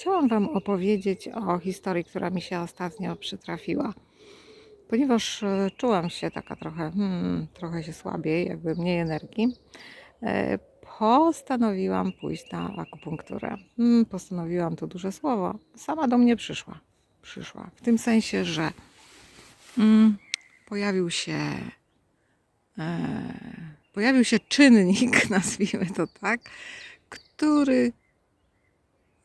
Chciałam Wam opowiedzieć o historii, która mi się ostatnio przytrafiła. Ponieważ e, czułam się taka trochę, hmm, trochę się słabiej, jakby mniej energii, e, postanowiłam pójść na akupunkturę. Hmm, postanowiłam to duże słowo. Sama do mnie przyszła. Przyszła. W tym sensie, że mm, pojawił się e, pojawił się czynnik, nazwijmy to tak, który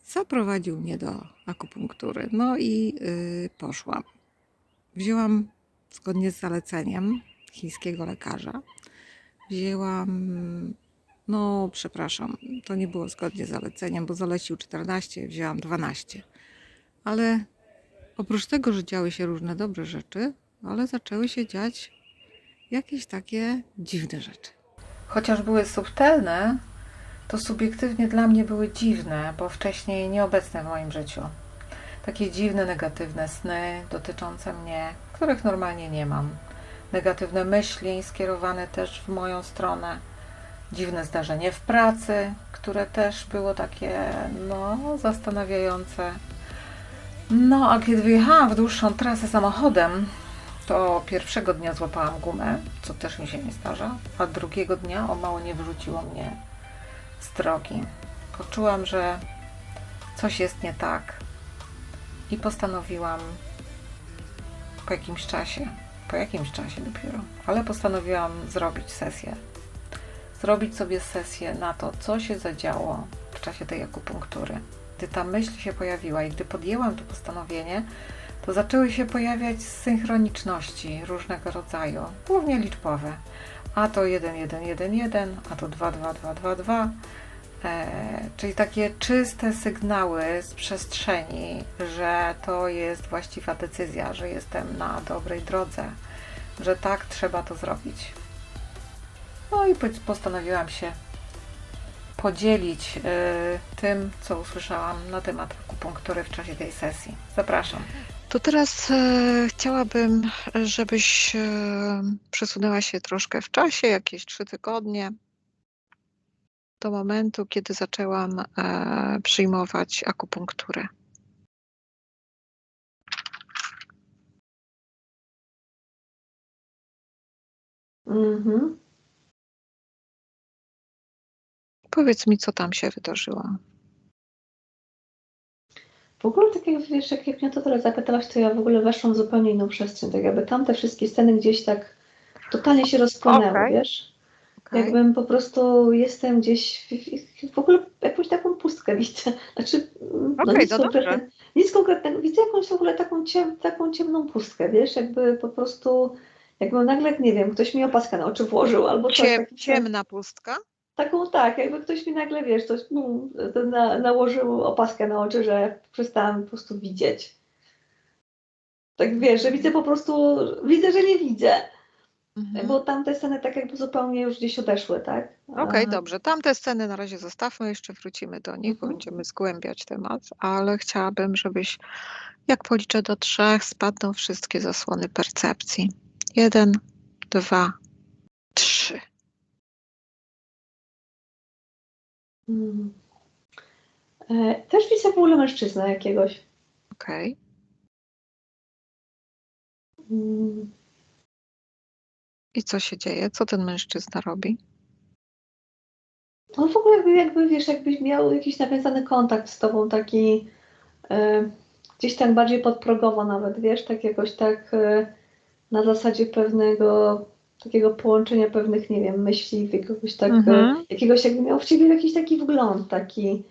zaprowadził mnie do akupunktury. No i y, poszłam. Wzięłam zgodnie z zaleceniem chińskiego lekarza. Wzięłam, no przepraszam, to nie było zgodnie z zaleceniem, bo zalecił 14, wzięłam 12. Ale oprócz tego, że działy się różne dobre rzeczy, ale zaczęły się dziać jakieś takie dziwne rzeczy. Chociaż były subtelne, to subiektywnie dla mnie były dziwne, bo wcześniej nieobecne w moim życiu. Takie dziwne, negatywne sny dotyczące mnie, których normalnie nie mam. Negatywne myśli skierowane też w moją stronę. Dziwne zdarzenie w pracy, które też było takie, no, zastanawiające. No, a kiedy wyjechałam w dłuższą trasę samochodem, to pierwszego dnia złapałam gumę, co też mi się nie zdarza, a drugiego dnia o mało nie wyrzuciło mnie z drogi. Poczułam, że coś jest nie tak i postanowiłam po jakimś czasie, po jakimś czasie dopiero, ale postanowiłam zrobić sesję. Zrobić sobie sesję na to, co się zadziało w czasie tej akupunktury. Gdy ta myśl się pojawiła i gdy podjęłam to postanowienie, to zaczęły się pojawiać synchroniczności różnego rodzaju, głównie liczbowe. A to 1111, a to 22222, e, czyli takie czyste sygnały z przestrzeni, że to jest właściwa decyzja, że jestem na dobrej drodze, że tak trzeba to zrobić. No i po- postanowiłam się podzielić e, tym, co usłyszałam na temat akupunktury w czasie tej sesji. Zapraszam. To teraz e, chciałabym, żebyś e, przesunęła się troszkę w czasie, jakieś trzy tygodnie, do momentu, kiedy zaczęłam e, przyjmować akupunkturę. Mhm. Powiedz mi, co tam się wydarzyło. W ogóle tak jak wiesz, jak, jak mnie to teraz zapytałaś, to ja w ogóle weszłam w zupełnie inną przestrzeń. Tak jakby tamte wszystkie sceny gdzieś tak totalnie się rozpłynęły, Okej. wiesz? Okej? Jakbym po prostu jestem gdzieś w, w ogóle jakąś taką pustkę widzę. Znaczy, no Okej, nic, to dobrze. konkretne, nic konkretnego. Widzę jakąś w ogóle taką, ciem, taką ciemną pustkę, wiesz? Jakby po prostu, jakby nagle, nie wiem, ktoś mi opaskę na oczy włożył albo coś. Ciem, ciemna pustka? Taką tak, jakby ktoś mi nagle, wiesz, coś no, na, nałożył opaskę na oczy, że przestałam po prostu widzieć. Tak wiesz, że widzę po prostu, widzę, że nie widzę, Mhm. bo tamte sceny tak jakby zupełnie już gdzieś odeszły, tak? Okej, A, dobrze. Tamte sceny na razie zostawmy, jeszcze wrócimy do nich, bo Mhm. będziemy zgłębiać temat, ale chciałabym, żebyś, jak policzę do trzech, spadną wszystkie zasłony percepcji. Jeden, dwa, trzy. Mm. E, Też widzę w ogóle mężczyznę jakiegoś. Okej. Mm. I co się dzieje? Co ten mężczyzna robi? On w ogóle jakby, jakby, wiesz, jakbyś miał jakiś nawiązany kontakt z tobą, taki e, gdzieś tak bardziej podprogowo nawet, wiesz, tak jakoś tak e, na zasadzie pewnego takiego połączenia pewnych, nie wiem, myśli, jakiegoś tak, Mhm. e, jakiegoś jakby miał w ciebie jakiś taki wgląd, taki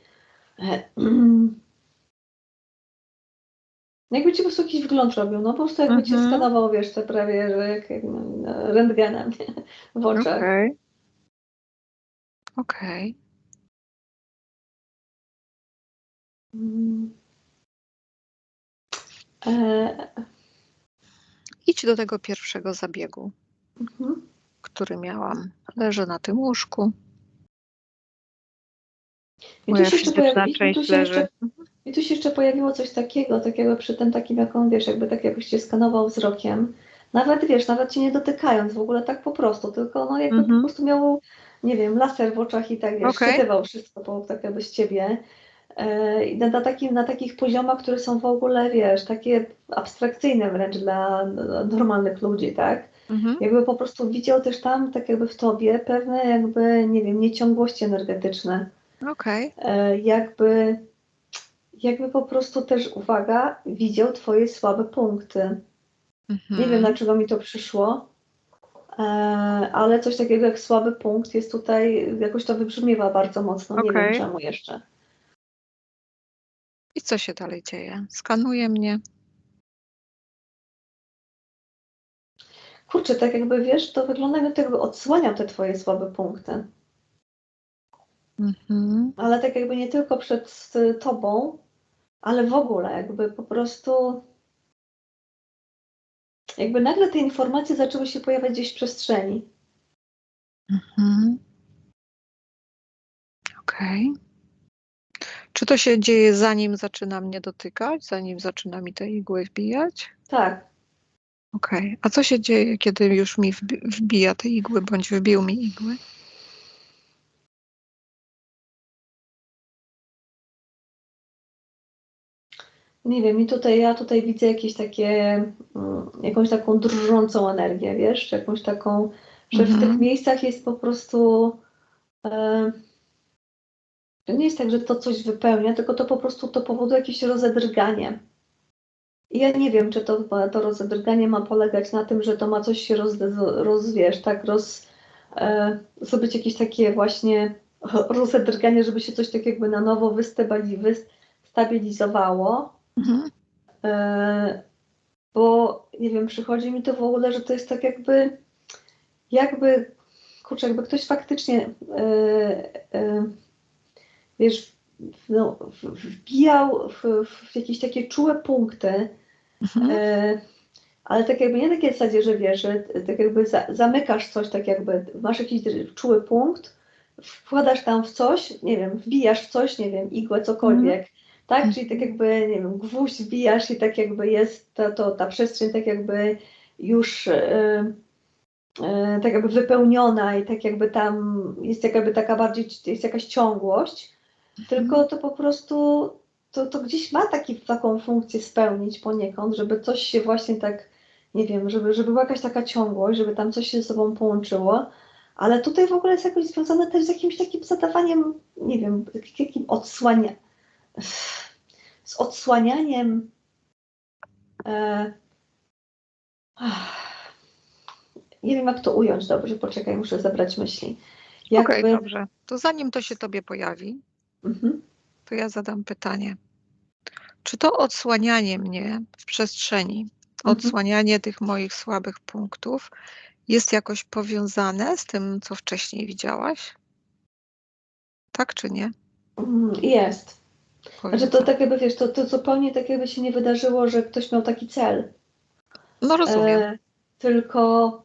e, mm, jakby ci po prostu jakiś wgląd robił, no po prostu jakby cię Mhm. skanował, wiesz, to prawie, że jak, jak no, rentgenem nie? w oczach. Okej. Okej. Mm. E, Idź do tego pierwszego zabiegu, mhm. który miałam. Leżę na tym łóżku. I Moja tu się pojawi- i tu część się jeszcze- leży. I tu się jeszcze pojawiło coś takiego, takiego przy tym takim, jak on, wiesz, jakby tak jakbyś cię skanował wzrokiem. Nawet, wiesz, nawet cię nie dotykając w ogóle tak po prostu, tylko no jakby Mhm. po prostu miał, nie wiem, laser w oczach i tak, wiesz, czytywał wszystko po, tak jakby z ciebie. e, i na, na, takim, na takich poziomach, które są w ogóle, wiesz, takie abstrakcyjne wręcz dla normalnych ludzi, tak? Mhm. Jakby po prostu widział też tam, tak jakby w tobie, pewne jakby, nie wiem, nieciągłości energetyczne. Okej. E, jakby, jakby po prostu też, uwaga, widział twoje słabe punkty. Mhm. Nie wiem, dlaczego mi to przyszło, e, ale coś takiego jak słaby punkt jest tutaj, jakoś to wybrzmiewa bardzo mocno. Nie Okej. wiem czemu jeszcze. I co się dalej dzieje? Skanuje mnie. Kurczę, tak jakby wiesz, to wygląda jakby to jakby odsłaniał te twoje słabe punkty. Mhm. Ale tak jakby nie tylko przed tobą, ale w ogóle jakby po prostu jakby nagle te informacje zaczęły się pojawiać gdzieś w przestrzeni. Mhm. Okej. Czy to się dzieje zanim zaczyna mnie dotykać, zanim zaczyna mi te igły wbijać? Tak. Okej. A co się dzieje, kiedy już mi wbi- wbija te igły, bądź wbił mi igły? Nie wiem, i tutaj ja tutaj widzę jakieś takie, mm, jakąś taką drżącą energię, wiesz, jakąś taką, że w Mhm. tych miejscach jest po prostu, e, to nie jest tak, że to coś wypełnia, tylko to po prostu to powoduje jakieś rozedrganie. Ja nie wiem, czy to, to rozedrganie ma polegać na tym, że to ma coś się roz, rozwiesz, tak, roz, e, zrobić jakieś takie właśnie rozedrganie, żeby się coś tak jakby na nowo wystabilizowało. Mhm. E, bo nie wiem, przychodzi mi to w ogóle, że to jest tak jakby, jakby, kurczę, jakby ktoś faktycznie, e, e, wiesz, no, wbijał w, w jakieś takie czułe punkty, Mhm. e, ale tak jakby nie takie zasadzie, że wiesz, że tak jakby za, zamykasz coś, tak jakby masz jakiś czuły punkt, wkładasz tam w coś, nie wiem, wbijasz w coś, nie wiem, igłę, cokolwiek, tak? Czyli tak jakby, nie wiem, gwóźdź wbijasz i tak jakby jest to, to, ta przestrzeń tak jakby już e, e, tak jakby wypełniona i tak jakby tam jest jakby taka bardziej, jest jakaś ciągłość, tylko to po prostu to, to gdzieś ma taki, taką funkcję spełnić poniekąd, żeby coś się właśnie tak, nie wiem, żeby, żeby była jakaś taka ciągłość, żeby tam coś się ze sobą połączyło, ale tutaj w ogóle jest jakoś związane też z jakimś takim zadawaniem, nie wiem, jakim odsłania, z odsłanianiem e, ach, nie wiem jak to ująć dobrze, poczekaj, muszę zebrać myśli. Okej, Jakby, dobrze. To zanim to się tobie pojawi, mhm, to ja zadam pytanie. Czy to odsłanianie mnie w przestrzeni, Mhm. odsłanianie tych moich słabych punktów jest jakoś powiązane z tym, co wcześniej widziałaś? Tak czy nie? mm, jest. Znaczy to tak jakby, wiesz, to, to zupełnie tak jakby się nie wydarzyło, że ktoś miał taki cel. No rozumiem. E, tylko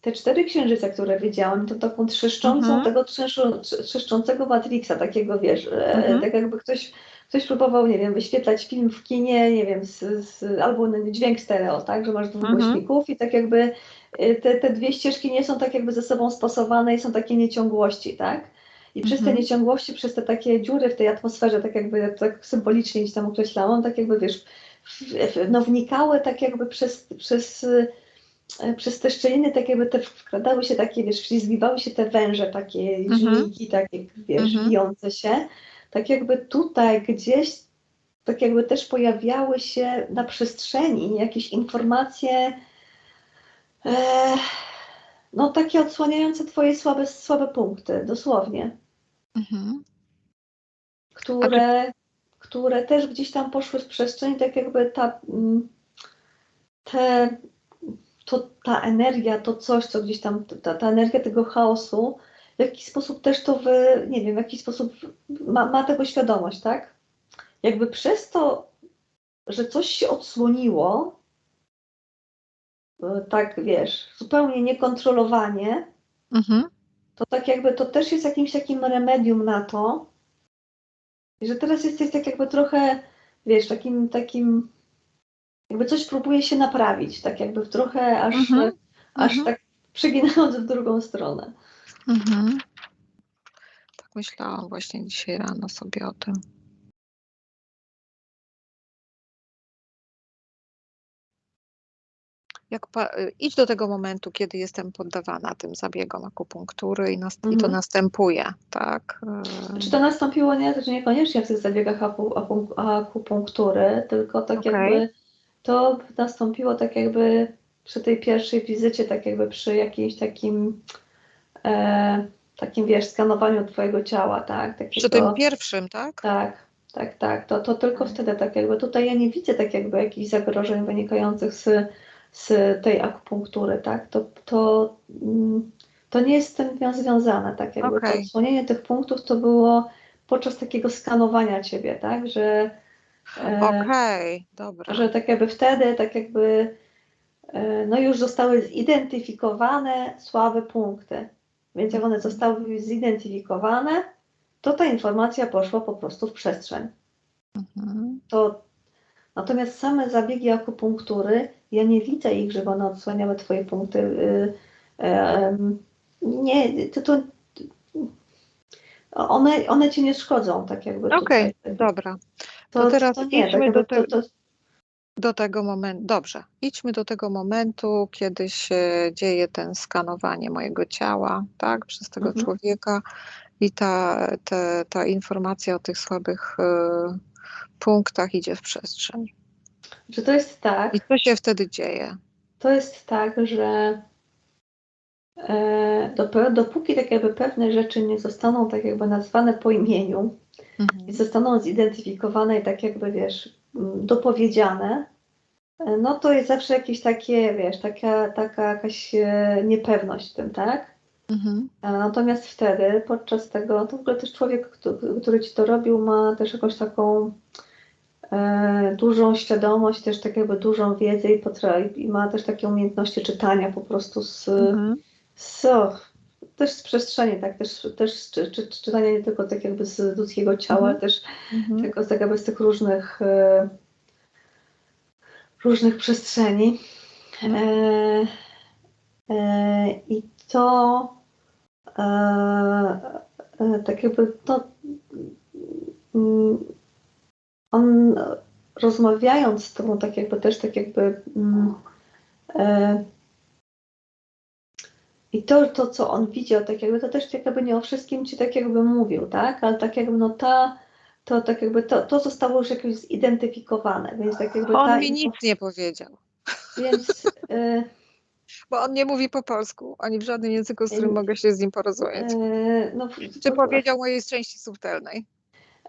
te cztery księżyce, które widziałam, to taką trzeszczącą, Mhm. tego trzeszczą, trzeszczącego Matrixa, takiego wiesz, e, Mhm. tak jakby ktoś, ktoś próbował, nie wiem, wyświetlać film w kinie, nie wiem, z, z, albo dźwięk stereo, tak, że masz dwóch Mhm. głośników i tak jakby e, te, te dwie ścieżki nie są tak jakby ze sobą spasowane i są takie nieciągłości, tak? I przez te Mhm. nieciągłości, przez te takie dziury w tej atmosferze, tak jakby tak symbolicznie gdzieś tam określałam, tak jakby wiesz, no wnikały tak jakby przez, przez, e, przez te szczeliny, tak jakby te wkradały się takie, wiesz, wślizgiwały się te węże, takie Mhm. żmijki, takie, wiesz, Mhm. bijące się. Tak jakby tutaj gdzieś, tak jakby też pojawiały się na przestrzeni jakieś informacje, e, no takie odsłaniające twoje słabe, słabe punkty, dosłownie Mhm. które, które też gdzieś tam poszły w przestrzeń, tak jakby ta, mm, te, to, ta energia, to coś, co gdzieś tam, ta, ta energia tego chaosu, w jakiś sposób też to wy, nie wiem, w jakiś sposób ma, ma tego świadomość, tak? Jakby przez to, że coś się odsłoniło, e, tak wiesz, zupełnie niekontrolowanie, Mhm. to tak jakby to też jest jakimś takim remedium na to, że teraz jesteś tak jakby trochę, wiesz, takim, takim, jakby coś próbuje się naprawić, tak jakby trochę aż, Mhm. aż Mhm. tak przeginając w drugą stronę. Mhm. myślałam właśnie dzisiaj rano sobie o tym. Jak pa- y, idź do tego momentu, kiedy jestem poddawana tym zabiegom akupunktury i, nas- i to Mhm. następuje, tak? Czy to nastąpiło nie, znaczy niekoniecznie w tych zabiegach aku, akupunktury, tylko tak Okej. jakby to nastąpiło tak jakby przy tej pierwszej wizycie, tak jakby przy jakimś takim e, takim wiesz, skanowaniu twojego ciała, tak? Przy Takiego, tym pierwszym, tak? tak, tak, tak. To, to tylko wtedy tak jakby tutaj ja nie widzę tak jakby jakichś zagrożeń wynikających z, z tej akupunktury, tak? To, to, mm, to nie jest z tym związane, tak jakby to Okej. odsłonienie tych punktów to było podczas takiego skanowania ciebie, tak? Że, e, Okej, dobra. że tak jakby wtedy, tak jakby e, no już zostały zidentyfikowane słabe punkty. Więc jak one zostały zidentyfikowane, to ta informacja poszła po prostu w przestrzeń. Mhm. To, natomiast same zabiegi akupunktury, ja nie widzę ich, żeby one odsłaniały Twoje punkty. y, em, nie, to, to one, one Ci nie szkodzą, tak jakby Okej, tutaj. dobra. To, to teraz to nie, tak do to, tego- to, Do tego momentu, dobrze, idźmy do tego momentu, kiedy się dzieje ten skanowanie mojego ciała, tak, przez tego Mhm. człowieka i ta, te, ta informacja o tych słabych y, punktach idzie w przestrzeń. że to jest tak, I co się wtedy dzieje? to jest tak, że e, dopiero dopóki tak jakby pewne rzeczy nie zostaną tak jakby nazwane po imieniu, Mhm. i zostaną zidentyfikowane i tak jakby, wiesz, mm, dopowiedziane, no to jest zawsze jakieś takie, wiesz, taka, taka jakaś e, niepewność w tym, tak? Mhm. Natomiast wtedy, podczas tego, to w ogóle też człowiek, który, który ci to robił, ma też jakąś taką e, dużą świadomość, też tak jakby dużą wiedzę i, potra- i ma też takie umiejętności czytania po prostu z, Mhm. z o, też z przestrzeni, tak, też, też czy, czy, czytania nie tylko tak jakby z ludzkiego ciała, Mhm. też Mhm. tylko z, tak jakby z tych różnych, e, różnych przestrzeni. E, e, I to e, tak jakby to mm, on rozmawiając z tobą, tak jakby też tak jakby mm, i to, to, co on widział, tak jakby to też tak jakby nie o wszystkim ci tak jakby mówił, tak? Ale tak jakby no ta, to tak jakby to, to zostało już jakoś zidentyfikowane, więc tak jakby On mi nic nie powiedział, więc e, bo on nie mówi po polsku, ani w żadnym języku, z którym Ym, mogę się z nim porozumieć. e, no, Czy powiedział mojej części subtelnej?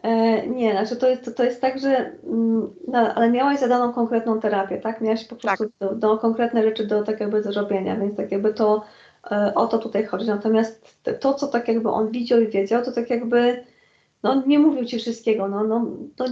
E, nie, znaczy to jest, to, to jest tak, że no, ale miałaś zadaną konkretną terapię, tak? Miałaś po Tak. prostu do, do konkretne rzeczy do tak jakby zrobienia, więc tak jakby to e, o to tutaj chodzi. Natomiast to, co tak jakby on widział i wiedział, to tak jakby no on nie mówił ci wszystkiego, no, no, no,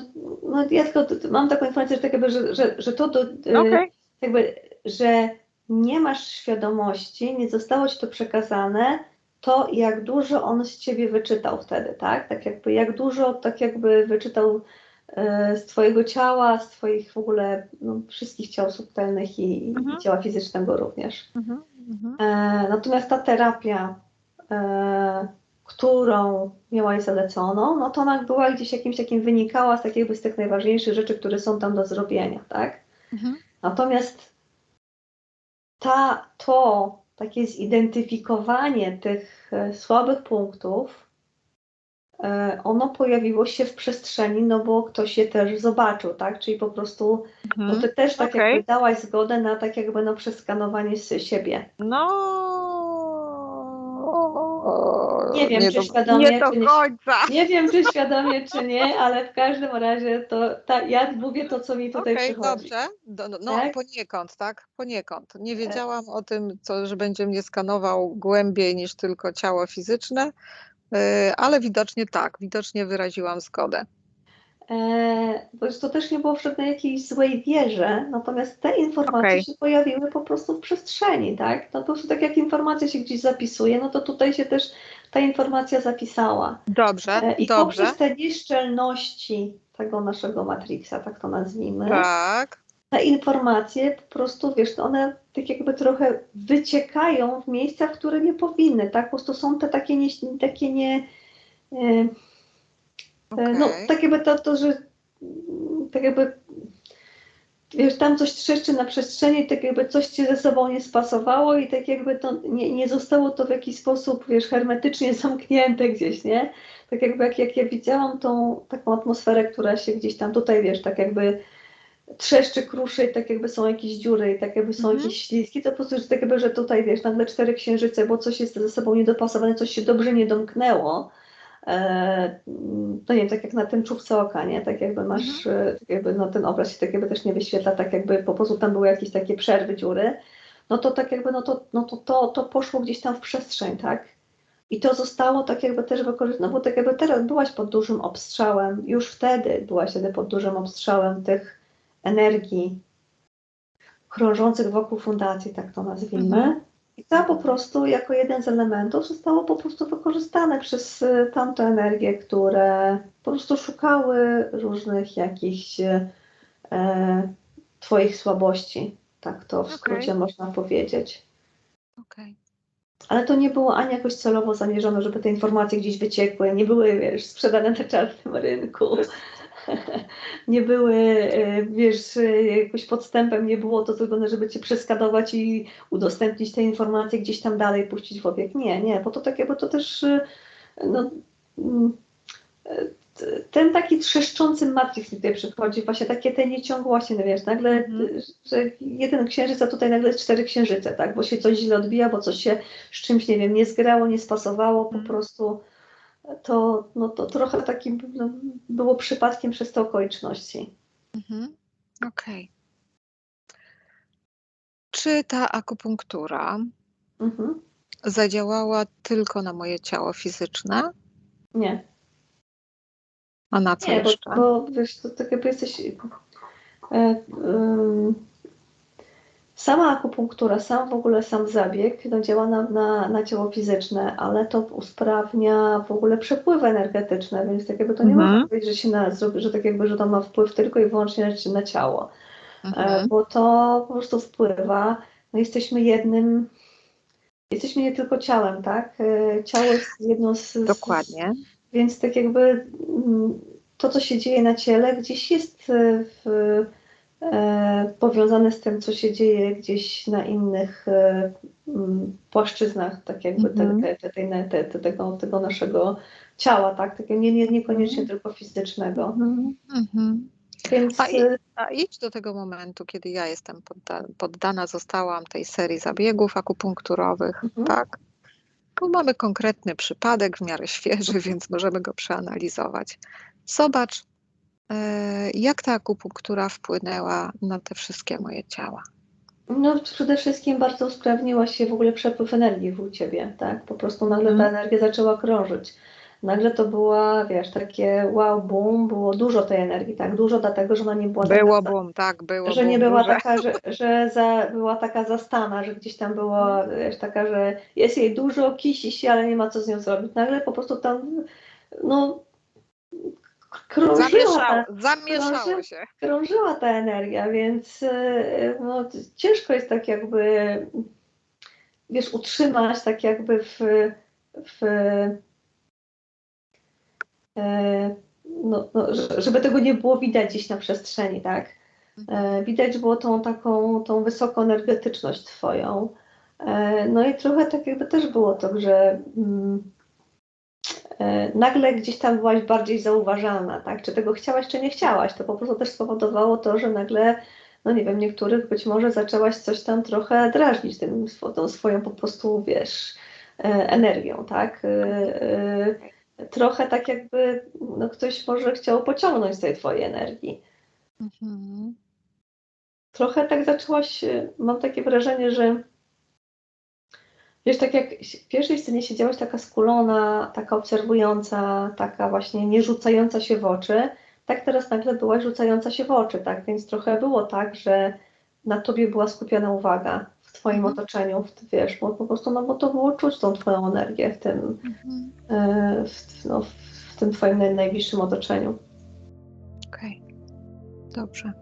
no ja tylko mam taką informację, że tak jakby, że, że, że to do, e, Okej. jakby, że nie masz świadomości, nie zostało ci to przekazane, to jak dużo on z ciebie wyczytał wtedy, tak? Tak jakby, jak dużo tak jakby wyczytał e, z twojego ciała, z twoich w ogóle no, wszystkich ciał subtelnych i, Mhm. i ciała fizycznego również. Mhm. Mhm. E, natomiast ta terapia, e, którą miałaś zaleconą, no to ona była gdzieś jakimś takim wynikała z takich jakby z tych najważniejszych rzeczy, które są tam do zrobienia, tak? Mhm. Natomiast ta, to takie zidentyfikowanie tych e, słabych punktów, e, ono pojawiło się w przestrzeni, no bo ktoś je też zobaczył, tak? Czyli po prostu, no Mhm. ty też tak Okej. jakby dałaś zgodę na tak jakby no przeskanowanie siebie. No. Nie wiem, czy do, świadomie, nie do czy nie- końca. Nie wiem, czy świadomie, czy nie, ale w każdym razie to ta, ja mówię to, co mi tutaj Okej, przychodzi. dobrze. Do, no, no Tak? poniekąd, tak? Poniekąd. Nie wiedziałam o tym, co, że będzie mnie skanował głębiej niż tylko ciało fizyczne, yy, ale widocznie tak, widocznie wyraziłam zgodę. E, bo to też nie było w żadnej jakiejś złej wierze, natomiast te informacje Okej. się pojawiły po prostu w przestrzeni, tak? No po prostu tak jak informacja się gdzieś zapisuje, no to tutaj się też ta informacja zapisała. Dobrze, E, I dobrze. poprzez te nieszczelności tego naszego Matrixa, tak to nazwijmy, Tak. te informacje po prostu, wiesz, one tak jakby trochę wyciekają w miejsca, w które nie powinny, tak? Po prostu są te takie, nie, takie nie, E, E, No, tak jakby to, to, że tak jakby wiesz, tam coś trzeszczy na przestrzeni, tak jakby coś ci ze sobą nie spasowało i tak jakby to nie, nie zostało to w jakiś sposób, wiesz, hermetycznie zamknięte gdzieś, nie? Tak jakby jak, jak ja widziałam tą taką atmosferę, która się gdzieś tam tutaj, wiesz, tak jakby trzeszczy, kruszy i tak jakby są jakieś dziury i tak jakby są Mhm. jakieś śliski, to po prostu, że tak jakby, że tutaj, wiesz, nagle cztery księżyce, bo coś jest ze sobą niedopasowane, coś się dobrze nie domknęło, to nie wiem, tak jak na tym czubce oka, nie? Tak jakby masz, e, tak jakby no, ten obraz się tak jakby też nie wyświetla, tak jakby po prostu tam były jakieś takie przerwy, dziury, no to tak jakby, no to, no to, to, to poszło gdzieś tam w przestrzeń, tak? I to zostało tak jakby też wykorzystane, no bo tak jakby teraz byłaś pod dużym obstrzałem, już wtedy byłaś wtedy pod dużym obstrzałem tych energii krążących wokół fundacji, tak to nazwijmy. Mhm. I to po prostu jako jeden z elementów zostało po prostu wykorzystane przez y, tamte energie, które po prostu szukały różnych jakichś e, Twoich słabości. Tak to w skrócie Okej. można powiedzieć. Okej. Ale to nie było ani jakoś celowo zamierzone, żeby te informacje gdzieś wyciekły, nie były, wiesz, sprzedane na czarnym rynku, nie były, e, wiesz, e, jakoś podstępem, nie było to zrobione, żeby cię przeskadować i udostępnić te informacje gdzieś tam dalej, puścić w obieg. Nie, nie, bo to takie, bo to też, e, no, mm, ten taki trzeszczący matrix mi tutaj przychodzi, właśnie takie te nieciągłości, no wiesz, nagle, e, że jeden księżyc, a tutaj nagle cztery księżyce, tak, bo się coś źle odbija, bo coś się z czymś, nie wiem, nie zgrało, nie spasowało, po Mhm. prostu to, no, to trochę takim no, było przypadkiem przez te okoliczności. Mhm. Okej. Czy ta akupunktura Mhm. zadziałała tylko na moje ciało fizyczne, Nie, a na co nie, bo, jeszcze? bo wiesz, to tak jakby jesteś... E, ym, sama akupunktura, sam w ogóle sam zabieg no, działa na, na, na ciało fizyczne, ale to usprawnia w ogóle przepływy energetyczne, więc tak jakby to nie Mhm. można powiedzieć, że się na, że tak jakby, że to ma wpływ tylko i wyłącznie na, na ciało. E, Mhm. bo to po prostu wpływa. No jesteśmy jednym, jesteśmy nie tylko ciałem, tak? E, Ciało jest jedną z Dokładnie. Więc tak jakby mm, to, co się dzieje na ciele, gdzieś jest e, w, e, powiązane z tym, co się dzieje gdzieś na innych e, mm, płaszczyznach, tak jakby te, Mhm. te, te, tej- te, te, tego, tego naszego ciała, tak? Takiego nie, nie, niekoniecznie Mhm. tylko fizycznego. Mhm. Mhm. Więc A i- e, A idź do tego momentu, kiedy ja jestem podda poddana zostałam tej serii zabiegów akupunkturowych, Mhm. tak? Tu mamy konkretny przypadek, w miarę świeży, więc możemy go przeanalizować. Zobacz, e, jak ta akupunktura wpłynęła na te wszystkie moje ciała. No, przede wszystkim bardzo usprawniła się w ogóle przepływ energii u ciebie, tak? Po prostu nagle ta Mhm. energia zaczęła krążyć. Nagle to była, wiesz, takie wow, boom, było dużo tej energii, tak? Dużo dlatego, że ona nie była Było taka, bum, tak, było że nie bum, była duże. taka, że, że za, była taka zastana, że gdzieś tam była, wiesz, taka, że jest jej dużo, kisi się, ale nie ma co z nią zrobić. Nagle po prostu tam, no, krążyła ta, Zamieszało, zamieszało się. krążyła ta energia, więc e, no, ciężko jest tak jakby, wiesz, utrzymać tak jakby w, w no, no, że- żeby tego nie było widać gdzieś na przestrzeni, tak? E, Widać było tą taką, tą wysoką energetyczność twoją. E, No i trochę tak jakby też było to, że mm, e, nagle gdzieś tam byłaś bardziej zauważalna, tak? Czy tego chciałaś, czy nie chciałaś? To po prostu też spowodowało to, że nagle, no nie wiem, niektórych być może zaczęłaś coś tam trochę drażnić tym, tą swoją po prostu, wiesz, e, energią, tak? Trochę tak jakby no, ktoś może chciał pociągnąć z tej twojej energii. Mhm. Trochę tak zaczęłaś, e, mam takie wrażenie, że wiesz, tak jak w pierwszej scenie siedziałaś taka skulona, taka obserwująca, taka właśnie nie rzucająca się w oczy, tak teraz nagle byłaś rzucająca się w oczy, tak? Więc trochę było tak, że na tobie była skupiona uwaga w twoim Mhm. otoczeniu, wiesz, bo po prostu, no bo to było czuć tą twoją energię w tym, Mhm. e, w, no, w tym twoim naj- najbliższym otoczeniu. Okej. Dobrze.